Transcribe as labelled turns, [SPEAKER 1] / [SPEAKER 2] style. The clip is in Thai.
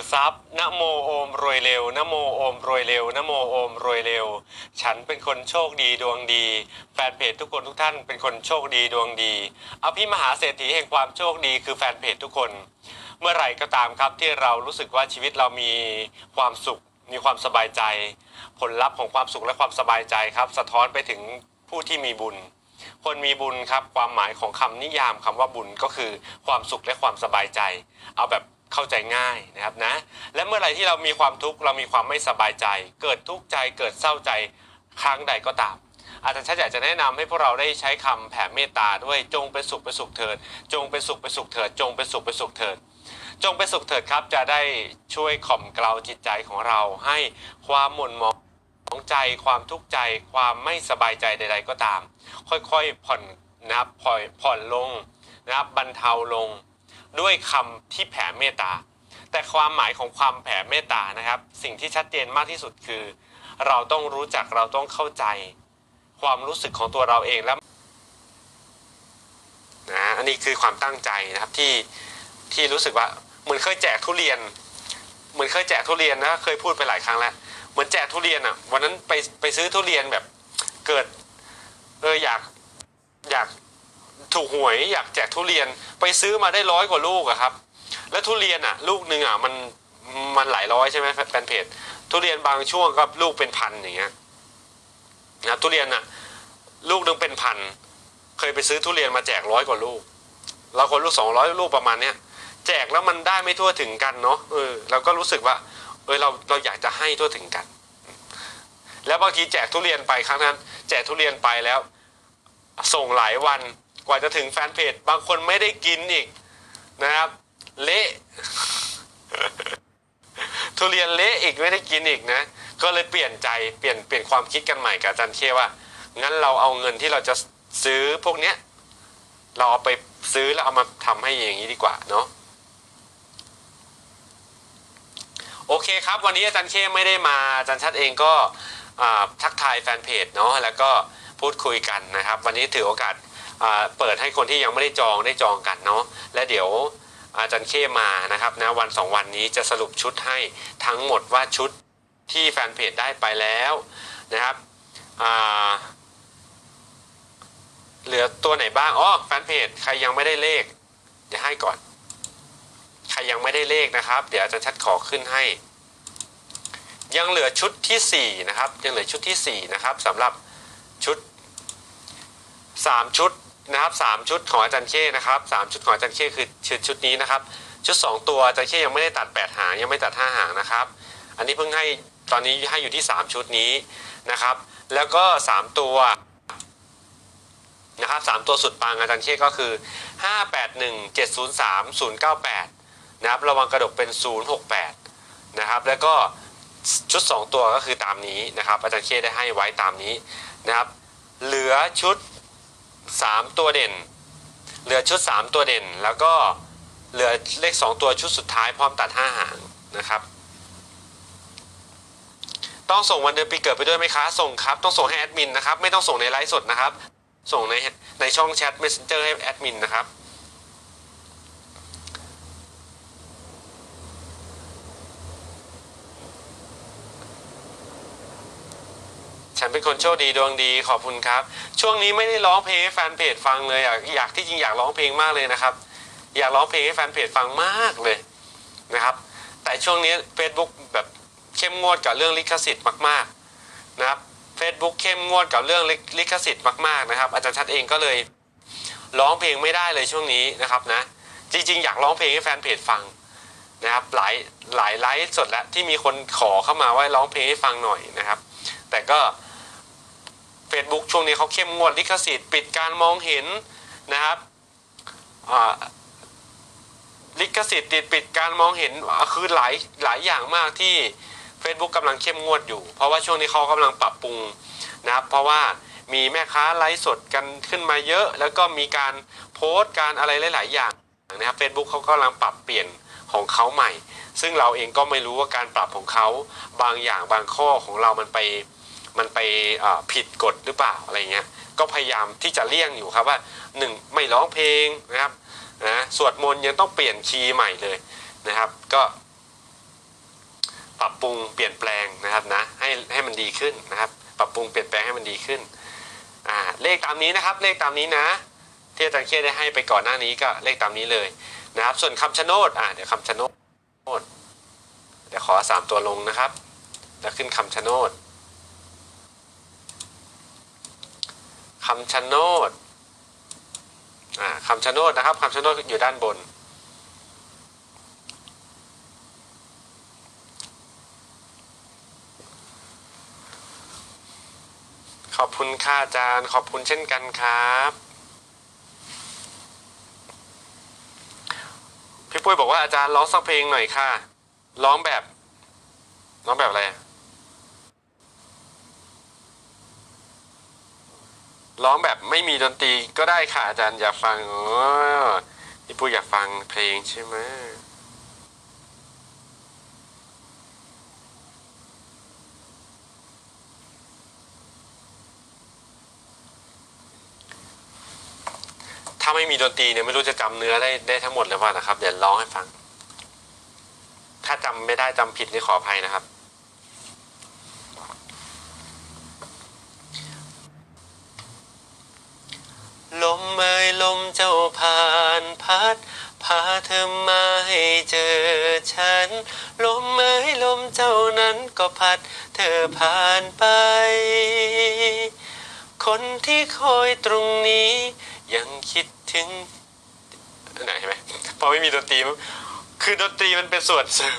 [SPEAKER 1] กทรัพย์นโมโอมรวยเร็วนโมโอมรวยเร็วนโมโอมรวยเร็ว ฉันเป็นคนโชคดีดวงดี แฟนเพจทุกคนทุกท่านเป็นคนโชคดีดวงดีอภิมหาเศรษฐีแห่งความโชคดีคือแฟนเพจทุกคน เมื่อไหร่ก็ตามครับที่เรารู้สึกว่าชีวิตเรามีความสุข มีความสบายใจ ผลลัพธ์ของความสุขและความสบายใจครับ สะท้อนไปถึงผู้ที่มีบุญคนมีบุญครับความหมายของคำนิยามคำว่าบุญก็คือความสุขและความสบายใจ เอาแบบ เข้าใจง่ายนะครับนะ และเมื่อไรที่เรามีความทุกข์เรามีความไม่สบายใจ เกิดทุกข์ใจเกิดเศร้าใจครั้งใดก็ตาม อาจารย์ชัดอยากจะแนะนำให้พวกเราได้ใช้คำแผ่เมตตาด้วยจงเป็นสุขเป็นสุขเถิด จงเป็นสุขเป็นสุขเถิด จงเป็นสุขเป็นสุขเถิด จงเป็นสุขเถิดครับ จะได้ช่วยข่มเกลาจิตใจของเราให้ความหม่นหมองของใจความทุกข์ใจความไม่สบายใจใด ๆ ก็ตาม ค่อยๆผ่อนนะครับผ่อนผ่อนลงนะครับบรรเทาลง ด้วยคำที่แผ่เมตตา แต่ความหมายของความแผ่เมตตานะครับ สิ่งที่ชัดเจนมากที่สุดคือ เราต้องรู้จักเราต้องเข้าใจ ความรู้สึกของตัวเราเองแล้วนะอันนี้คือความตั้งใจนะครับที่ที่รู้สึกว่าเหมือนเคยแจกทุเรียนเหมือนเคยแจกทุเรียนนะเคยพูดไปหลายครั้งแล้วเหมือนแจกทุเรียนอะวันนั้นไปไปซื้อทุเรียนแบบเกิดเอออยากอยาก ถูกหวยอยากแจกทุเรียนไปซื้อมาได้ร้อยกว่าลูกอะครับ แล้วทุเรียนอะลูกหนึ่งอะมันมันหลายร้อยใช่ไหมแฟนเพจทุเรียนบางช่วงก็ลูกเป็นพันอย่างเงี้ยนะทุเรียนอะลูกหนึ่งเป็นพันเคยไปซื้อทุเรียนมาแจกร้อยกว่าลูก เราคนลูกสองร้อยลูกประมาณเนี้ยแจกแล้วมันได้ไม่ทั่วถึงกันเนาะเออเราก็รู้สึกว่า เออเราเราอยากจะให้ทั่วถึงกัน แล้วบางทีแจกทุเรียนไปครั้งนั้น แจกทุเรียนไปแล้ว ส่งหลายวัน ว่าจะถึงแฟนเพจบางคนไม่ได้กินอีกนะครับ เละทุเรียนเละอีกไม่ได้กินอีกนะ ก็เลยเปลี่ยนใจเปลี่ยนเปลี่ยนความคิดกันใหม่กับอาจารย์เชื่อว่า งั้นเราเอาเงินที่เราจะซื้อพวกเนี้ย เราเอาไปซื้อแล้วเอามาทำให้อย่างนี้ดีกว่าเนาะโอเคครับ วันนี้อาจารย์เคไม่ได้มาอาจารย์ชัดเองก็ทักทายแฟนเพจเนาะแล้วก็พูดคุยกันนะครับ วันนี้ถือโอกาส เปิดให้คนที่ยังไม่ได้จองได้จองกันเนาะและเดี๋ยวอาจารย์เคมานะครับนะวันสองวันนี้จะสรุปชุดให้ทั้งหมดว่าชุดที่แฟนเพจได้ไปแล้วนะครับเหลือตัวไหนบ้างอ๋อแฟนเพจใครยังไม่ได้เลข เดี๋ยวให้ก่อน ใครยังไม่ได้เลขนะครับ เดี๋ยวอาจารย์ชัดขอขึ้นให้ ยังเหลือชุดที่ 4 นะครับ ยังเหลือชุดที่ 4 นะครับสำหรับชุด 3 ชุด นะครับ3ชุดของอาจารย์เข้นะครับ3ชุดของอาจารย์เข้คือชุดชุดนี้นะครับ ชุด 2 ตัวอาจารย์เข้ยังไม่ได้ตัด 8 หางยังไม่ตัด 5 หางนะครับ อันนี้เพิ่งให้ตอนนี้ให้อยู่ที่ 3 ชุดนี้นะครับ แล้วก็ 3 ตัวนะครับ3ตัวสุดปังอาจารย์เข้ก็คือ 581 703 098 นะครับระวังกระดกเป็น 068 นะครับ แล้วก็ชุด 2 ตัวก็คือตามนี้นะครับ อาจารย์เคได้ให้ไว้ตามนี้นะครับ เหลือชุด 3 ตัวเด่น เหลือชุด 3 ตัวเด่น แล้วก็เหลือเลข 2 ตัวชุดสุดท้ายพร้อมตัด 5 หางนะครับ ต้องส่งวันเดือนปีเกิดไปด้วยไหมคะ ส่งครับ ต้องส่งให้แอดมินนะครับ ไม่ต้องส่งในไลฟ์สดนะครับ ส่งในในช่องแชท Messenger ให้แอดมินนะครับ ฉันเป็นคนโชคดีดวงดีขอบคุณครับ ช่วงนี้ไม่ได้ร้องเพลงให้แฟนเพจฟังเลยอยากอยากที่จริงอยากร้องเพลงมากเลยนะครับ อยากร้องเพลงให้แฟนเพจฟังมากเลยนะครับ แต่ช่วงนี้ Facebook แบบเข้มงวดกับเรื่องลิขสิทธิ์มาก ๆนะครับ Facebook เข้มงวดกับเรื่องลิขสิทธิ์มากๆนะครับ อาจารย์ชัดเองก็เลยร้องเพลงไม่ได้เลยช่วงนี้นะครับนะ จริง ๆ อยากร้องเพลงให้แฟนเพจฟังนะครับหลายหลายไลฟ์สดแล้วที่มีคนขอเข้ามาว่าร้องเพลงให้ฟังหน่อยนะครับ แต่ก็ Facebook ช่วงนี้เขาเข้มงวดลิขสิทธิ์ปิดการมองเห็นนะครับลิขสิทธิ์ติดปิดการมองเห็นคือหลายหลายอย่างมากที่ Facebook กำลังเข้มงวดอยู่ เพราะว่าช่วงนี้เขากำลังปรับปรุงนะครับเพราะว่ามีแม่ค้าไลฟ์สดกันขึ้นมาเยอะ แล้วก็มีการโพสต์การอะไรหลาย ๆ อย่างนะครับ Facebook เขากำลังปรับเปลี่ยนของเขาใหม่ ซึ่งเราเองก็ไม่รู้ว่าการปรับของเขาบางอย่างบางข้อของเรามันไป มันไปผิดกฎหรือเปล่าอะไรเงี้ยก็พยายามที่จะเลี่ยงอยู่ครับว่าหนึ่งไม่ร้องเพลงนะครับนะสวดมนต์ยังต้องเปลี่ยนคีย์ใหม่เลยนะครับ ก็ ปรับปรุงเปลี่ยนแปลงนะครับนะให้ให้มันดีขึ้นนะครับ ปรับปรุงเปลี่ยนแปลงให้มันดีขึ้นอ่าเลขตามนี้นะครับ เลขตามนี้นะ ที่อาจารย์เคียได้ให้ไปก่อนหน้านี้ก็เลขตามนี้เลยนะครับ ส่วนคำชะโนดอ่าเดี๋ยวคำชะโนดเดี๋ยวขอสามตัวลงนะครับ แล้วขึ้นคำชะโนด คำชะโนดคำชะโนดนะครับคำชะโนดอยู่ด้านบน ขอบคุณค่ะอาจารย์ ขอบคุณเช่นกันครับพี่ปุ้ยบอกว่าอาจารย์ร้องสักเพลงหน่อยค่ะ ร้องแบบ ร้องแบบอะไรอะ ร้องแบบไม่มีดนตรีก็ได้ค่ะอาจารย์อยากฟังอ๋อพี่ปุ้ยอยากฟังเพลงใช่ไหมถ้าไม่มีดนตรีเนี่ยไม่รู้จะจำเนื้อได้ได้ทั้งหมดเลยว่านะครับ เดี๋ยวร้องให้ฟัง ถ้าจำไม่ได้จำผิดนี่ขออภัยนะครับ ลมเอ่ยลมเจ้าผ่านพัด พาเธอมาให้เจอฉัน ลมเอ่ยลมเจ้านั้นก็พัด เธอผ่านไป คนที่คอยตรงนี้ ยังคิดถึงไหนใช่ไหมพอไม่มีดนตรีคือดนตรีมันเป็นส่วนเสริม